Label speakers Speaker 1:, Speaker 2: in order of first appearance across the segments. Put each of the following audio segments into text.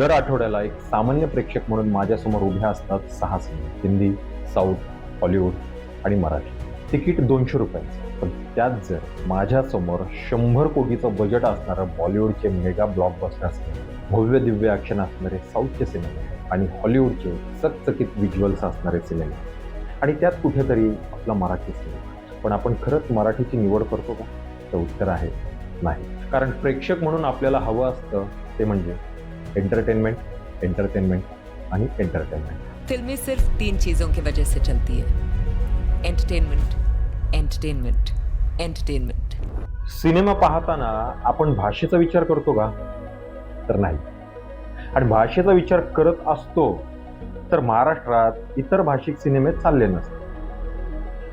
Speaker 1: दर आठवड्याला एक सामान्य प्रेक्षक म्हणून माझ्यासमोर उभ्या असतात सहा सिने हिंदी साऊथ हॉलिवूड आणि मराठी. तिकीट दोनशे रुपयांचं. पण त्यात जर माझ्यासमोर शंभर कोटीचं बजेट असणारं बॉलिवूडचे मेगा ब्लॉकबस्टर असतील भव्य दिव्य ॲक्शन असणारे साऊथचे सिनेमे आणि हॉलिवूडचे चकचकीत विज्युअल्स असणारे सिनेमे आणि त्यात कुठेतरी आपला मराठी सिनेमा पण आपण खरंच मराठीची निवड करतो का? तर उत्तर आहे नाही. कारण प्रेक्षक म्हणून आपल्याला हवं असतं ते म्हणजे एंटरटेनमेंट एंटरटेनमेंट आणि एंटरटेनमेंट.
Speaker 2: फिल्में सिर्फ तीन चीजों की वजह से चलती है. एंटरटेनमेंट एंटरटेनमेंट एंटरटेनमेंट
Speaker 1: सिनेमा पाहताना आपण भाषेचा विचार करतो का? तर नाही. आणि भाषेचा विचार करत असतो तर महाराष्ट्रात इतर भाषिक सिनेमे चालले नसते.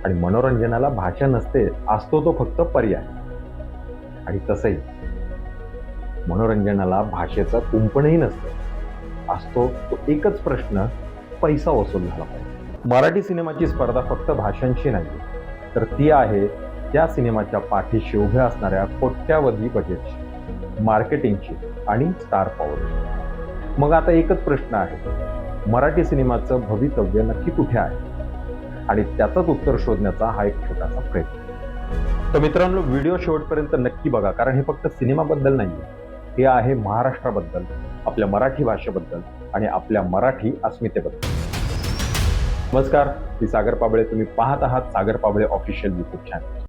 Speaker 1: आणि मनोरंजनाला भाषा नसते असतो तो फक्त पर्याय. आणि तसंही. मनोरंजनाला भाषेचं कुंपणही नसतं. असतो तो एकच प्रश्न पैसा वसूल झाला पाहिजे. मराठी सिनेमाची स्पर्धा फक्त भाषांशी नाही तर ती आहे त्या सिनेमाच्या पाठीशी उभ्या असणाऱ्या कोट्यावधी बजेटची मार्केटिंगची आणि स्टार पॉवरची मग आता एकच प्रश्न आहे मराठी सिनेमाचं भवितव्य नक्की कुठे आहे? आणि त्याचंच उत्तर शोधण्याचा हा एक छोटासा प्रयत्न. तर मित्रांनो व्हिडिओ शेवटपर्यंत नक्की बघा कारण हे फक्त सिनेमाबद्दल नाही आहे हे आहे महाराष्ट्राबद्दल आपल्या मराठी भाषेबद्दल आणि आपल्या मराठी अस्मितेबद्दल. नमस्कार मी सागर पाबळे. तुम्ही पाहत आहात Sagar Pabale official YouTube channel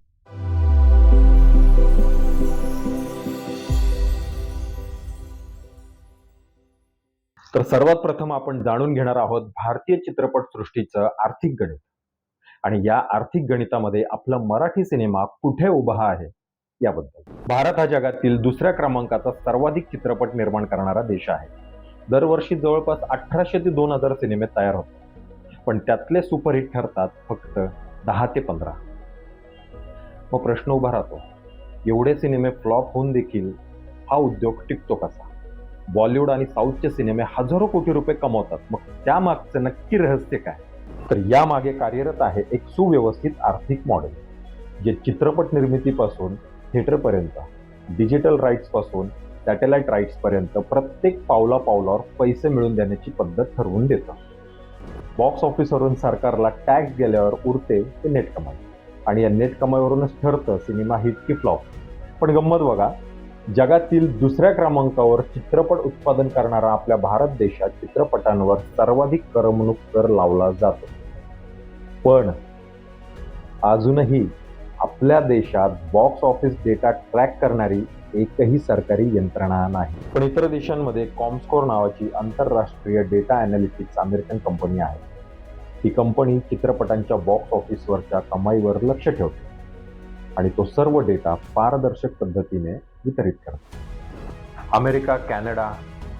Speaker 1: तर सर्वात प्रथम आपण जाणून घेणार आहोत भारतीय चित्रपट सृष्टीचं आर्थिक गणित. आणि या आर्थिक गणितामध्ये आपला मराठी सिनेमा कुठे उभा आहे? याबद्दल. भारत हा जगातील दुसऱ्या क्रमांकाचा सर्वाधिक चित्रपट निर्माण करणारा देश आहे. दरवर्षी जवळपास अठराशे ते दोन हजार सिनेमे तयार होतात. पण त्यातले सुपरहिट ठरतात फक्त दहा ते पंधरा. मग प्रश्न उभा राहतो एवढे सिनेमे फ्लॉप होऊन देखील हा उद्योग टिकतो कसा? बॉलिवूड आणि साऊथचे सिनेमे हजारो कोटी रुपये कमवतात मग त्यामागचं नक्की रहस्य काय? तर यामागे कार्यरत आहे एक सुव्यवस्थित आर्थिक मॉडेल जे चित्रपट निर्मितीपासून थिएटरपर्यंत डिजिटल राईट्सपासून सॅटेलाईट राईट्सपर्यंत प्रत्येक पावला पावलावर पैसे मिळवून देण्याची पद्धत ठरवून देतं. बॉक्स ऑफिसवरून सरकारला टॅक्स गेल्यावर उरते ते नेट कमाई. आणि या नेट कमाईवरूनच ठरतं सिनेमा हिट की फ्लॉप पण गंमत बघा जगातील दुसऱ्या क्रमांकावर चित्रपट उत्पादन करणारा आपल्या भारत देशात चित्रपटांवर सर्वाधिक करमणूक कर लावला जातो. पण अजूनही आपल्या देशात बॉक्स ऑफिस डेटा ट्रॅक करणारी एकही सरकारी यंत्रणा नाही. पण इतर देशांमध्ये कॉमस्कोर नावाची आंतरराष्ट्रीय डेटा अनालिटिक्स अमेरिकन कंपनी आहे. ही कंपनी चित्रपटांच्या बॉक्स ऑफिसवरच्या कमाईवर लक्ष ठेवते आणि तो सर्व डेटा पारदर्शक पद्धतीने वितरित करते. America Canada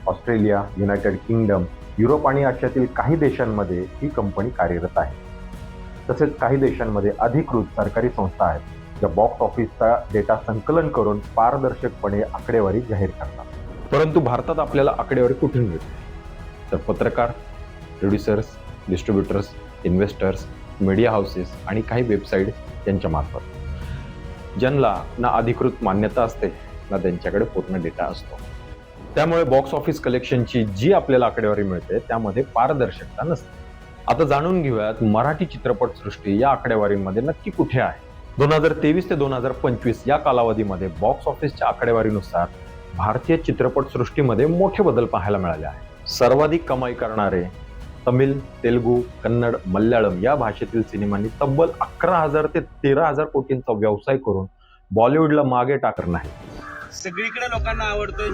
Speaker 1: Australia United Kingdom Europe आणि आशियातील काही देशांमध्ये ही कंपनी कार्यरत आहे. तसेच काही देशांमध्ये अधिकृत सरकारी संस्था आहेत ज्या बॉक्स ऑफिसचा डेटा संकलन करून पारदर्शकपणे आकडेवारी जाहीर करतात. परंतु भारतात आपल्याला आकडेवारी कुठून मिळते? तर पत्रकार producers distributors investors media houses आणि काही वेबसाईट यांच्या मार्फत. ज्यांना ना अधिकृत मान्यता असते ना त्यांच्याकडे पूर्ण डेटा असतो. त्यामुळे बॉक्स ऑफिस कलेक्शनची जी आपल्याला आकडेवारी मिळते त्यामध्ये पारदर्शकता नसते. आता जाणून घेऊयात मराठी चित्रपट सृष्टी या आकडेवारीमध्ये नक्की कुठे आहे? दोन हजार तेवीस ते दोन हजार पंचवीस या कालावधीमध्ये बॉक्स ऑफिसच्या आकडेवारीनुसार भारतीय चित्रपट सृष्टीमध्ये मोठे बदल पाहायला मिळाले आहे सर्वाधिक कमाई करणारे तमिळ तेलुगू कन्नड मल्याळम या भाषेतील सिनेमांनी तब्बल अकरा हजार ते तेरा हजार कोटींचा व्यवसाय करून बॉलिवूडला मागे टाकणार नाही.
Speaker 3: सगळीकडे लोकांना आवडतोय.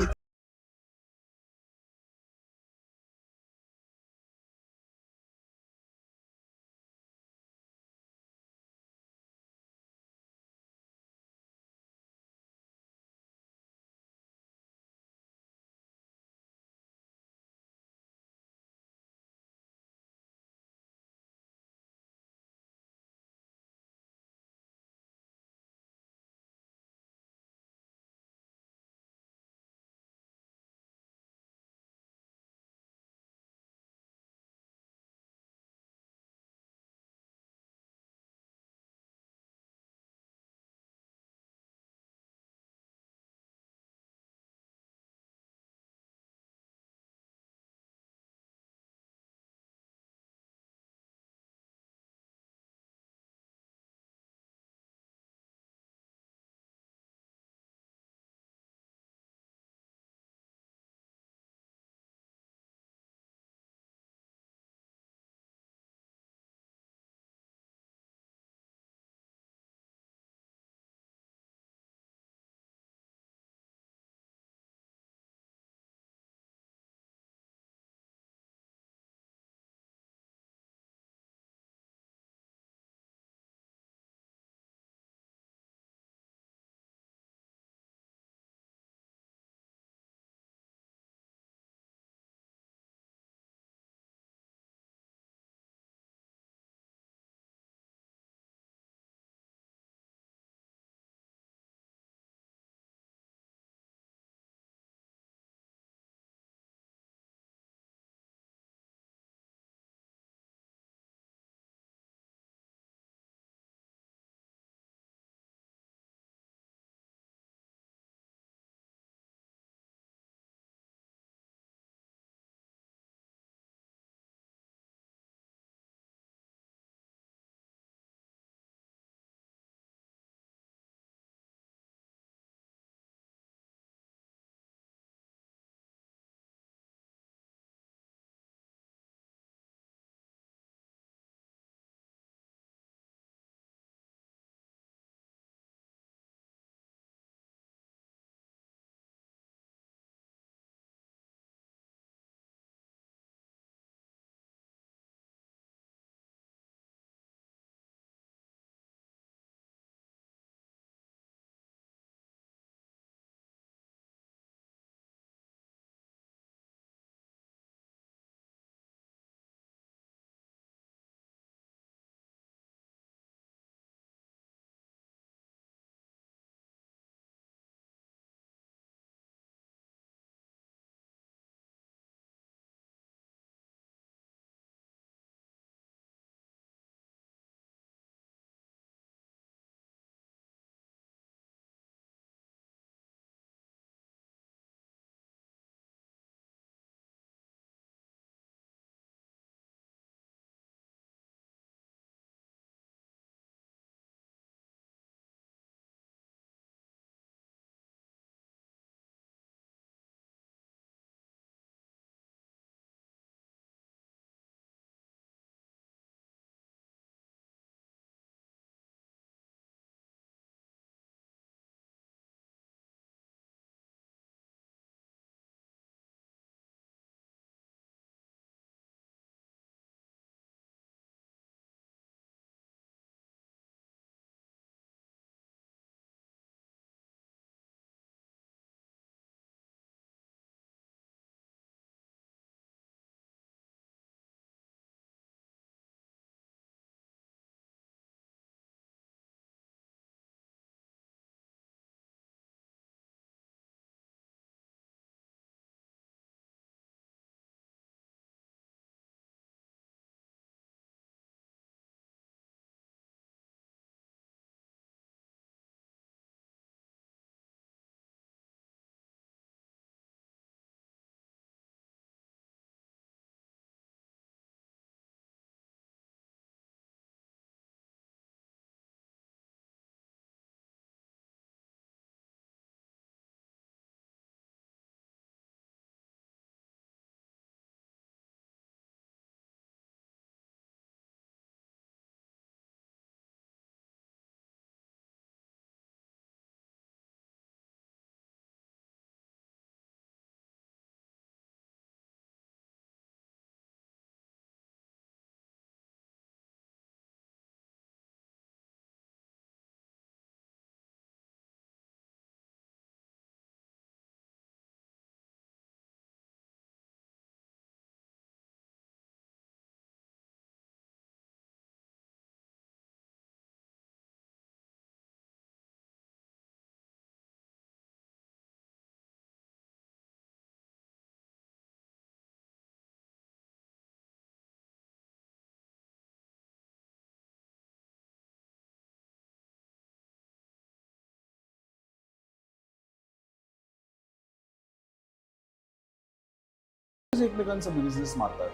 Speaker 4: एकमेकांचा बिझनेस मारतात.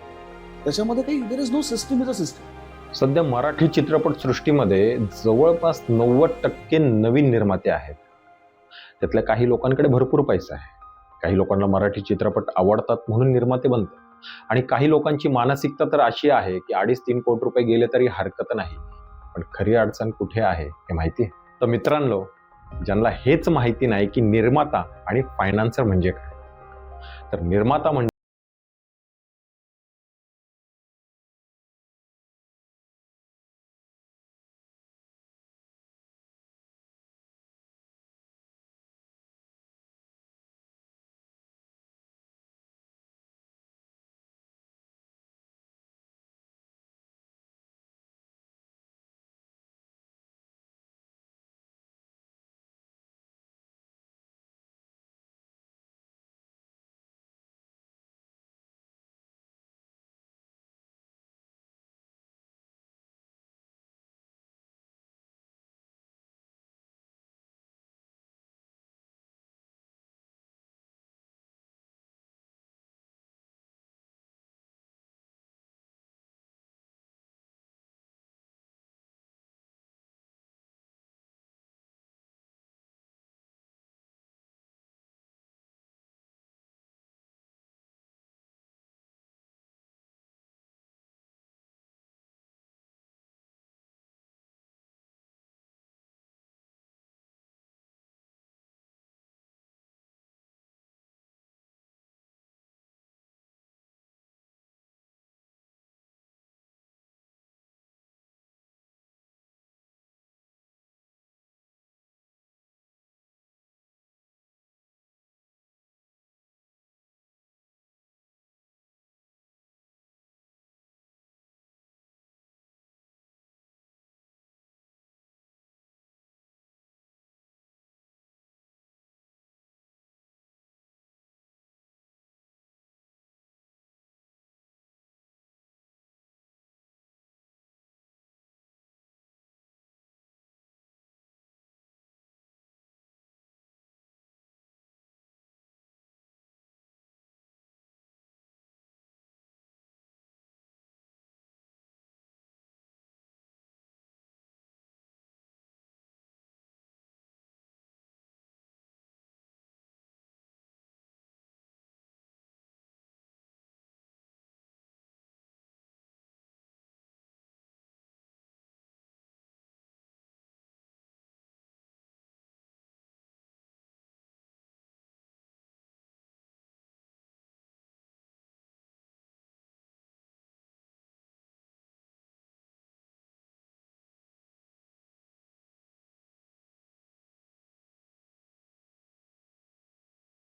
Speaker 4: त्याच्यामध्ये काही there is no system is a system
Speaker 1: सध्या मराठी चित्रपट सृष्टीमध्ये जवळपास नव्वद टक्के नवीन निर्माते आहेत. त्यातल्या काही लोकांकडे भरपूर पैसा आहे. काही लोकांना मराठी चित्रपट आवडतात म्हणून निर्माते बनतात. आणि काही लोकांची मानसिकता तर अशी आहे की अडीच तीन कोटी रुपये गेले तरी हरकत नाही. पण खरी अडचण कुठे आहे हे माहिती आहे? तर मित्रांनो ज्यांना हेच माहिती नाही की निर्माता आणि फायनान्सर म्हणजे काय? तर निर्माता म्हणजे